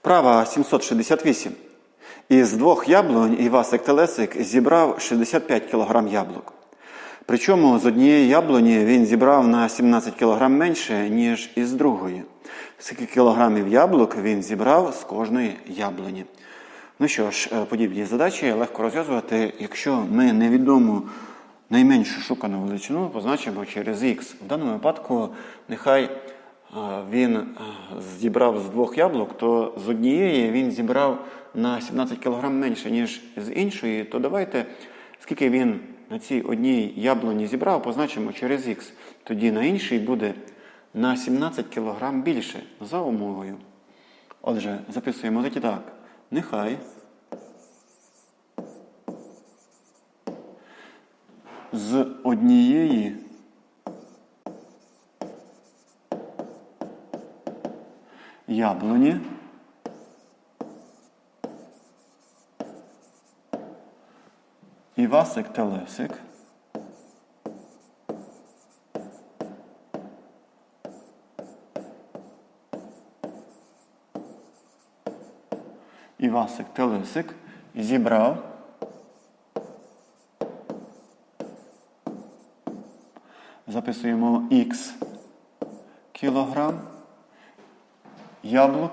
Вправа 768. Із двох яблунь Івасик Телесик зібрав 65 кг яблук. Причому з однієї яблуні він зібрав на 17 кг менше, ніж із другої. Скільки кілограмів яблук він зібрав з кожної яблуні. Ну що ж, е, подібні задачі легко розв'язувати, якщо ми невідому найменшу шукану величину позначимо через х. В даному випадку нехай він е, зібрав з двох яблук, то з однієї він зібрав на 17 кг менше, ніж з іншої, то давайте, скільки він на цій одній яблуні зібрав, позначимо через х. Тоді на іншій буде на 17 кг більше за умовою. Отже, записуємо тоді так. Нехай з однієї яблуні. Івасик Телесик. Івасик Телесик зібрав. Записуємо х кілограм яблук.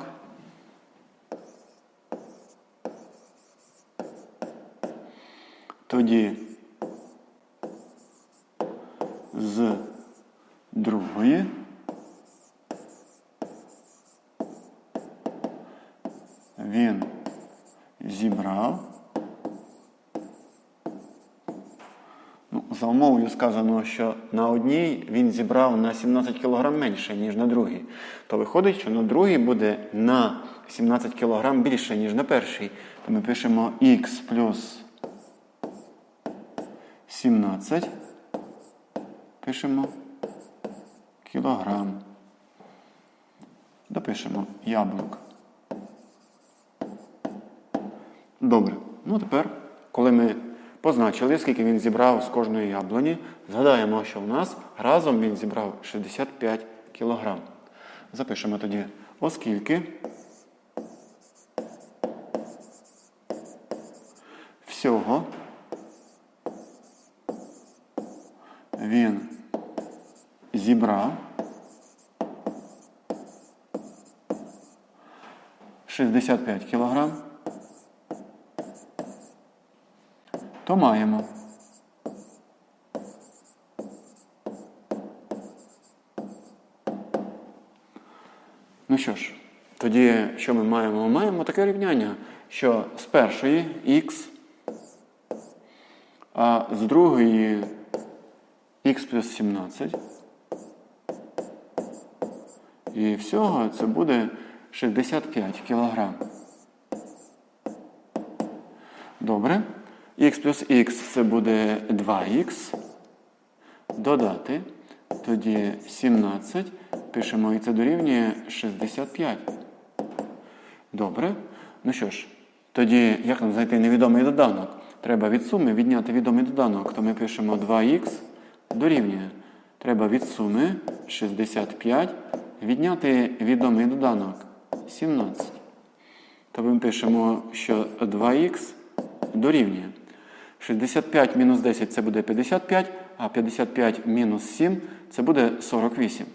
Тоді з другої він зібрав. За умовою сказано, що на одній він зібрав на 17 кг менше, ніж на другій. То виходить, що на другій буде на 17 кг більше, ніж на першій. То ми пишемо х плюс 17. Пишемо кілограм. Допишемо яблук. Добре. Ну тепер, коли ми позначили, скільки він зібрав з кожної яблуні, згадаємо, що в нас разом він зібрав 65 кг. Запишемо тоді, оскільки всього він зібрав 65 кілограм. То маємо. Ну що ж, тоді що ми маємо? Ми маємо таке рівняння, що з першої х, а з другої х плюс 17. І всього це буде 65 кілограм. Добре. Х плюс х це буде 2х. Додати. Тоді 17. Пишемо і це дорівнює 65. Добре. Ну що ж, тоді, як нам знайти невідомий доданок? Треба від суми відняти відомий доданок. То ми пишемо 2х дорівнює. Треба від суми 65 відняти відомий доданок 17. То ми пишемо, що 2х дорівнює. 65 мінус 10 це буде 55, а 55 мінус 7 це буде 48.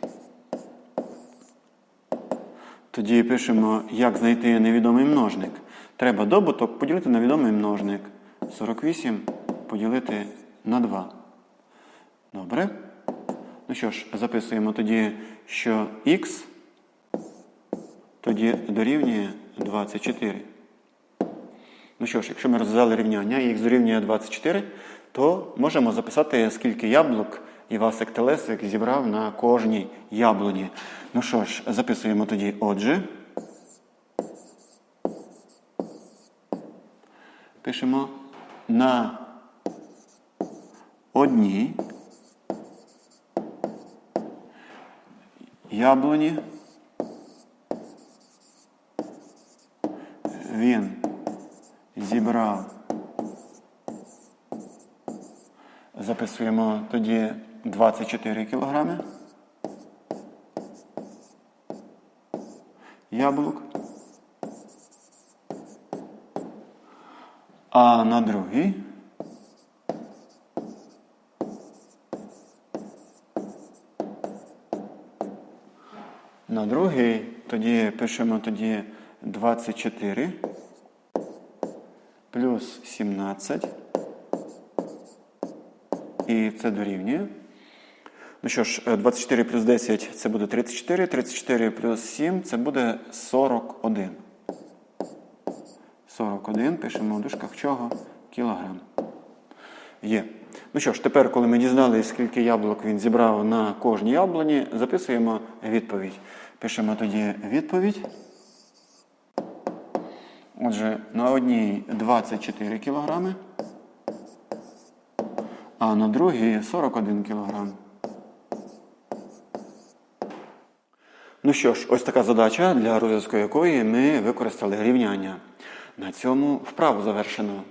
Тоді пишемо, як знайти невідомий множник. Треба добуток поділити на відомий множник. 48 поділити на 2. Добре. Ну що ж, записуємо тоді, що х тоді дорівнює 24. Ну що ж, якщо ми розв'язали рівняння і х дорівнює 24, то можемо записати, скільки яблук Івасик Телесик зібрав на кожній яблуні. Ну що ж, записуємо тоді отже. Пишемо на одній яблуні він зібрав. Записуємо тоді 24 кілограми. Яблук. А на другий. На другий тоді пишемо тоді 24 плюс 17. І це дорівнює. Ну що ж, е, 24 плюс 10 це буде 34, 34 плюс 7 це буде 41. 41 пишемо в дужках чого? Кілограм. Є. Ну що ж, тепер, коли ми дізналися, скільки яблук він зібрав на кожній яблуні, записуємо відповідь. Пишемо тоді відповідь. Отже, на одній 24 кілограми, а на другій 41 кілограм. Ну що ж, ось така задача, для розв'язку якої ми використали рівняння. На цьому вправу завершено.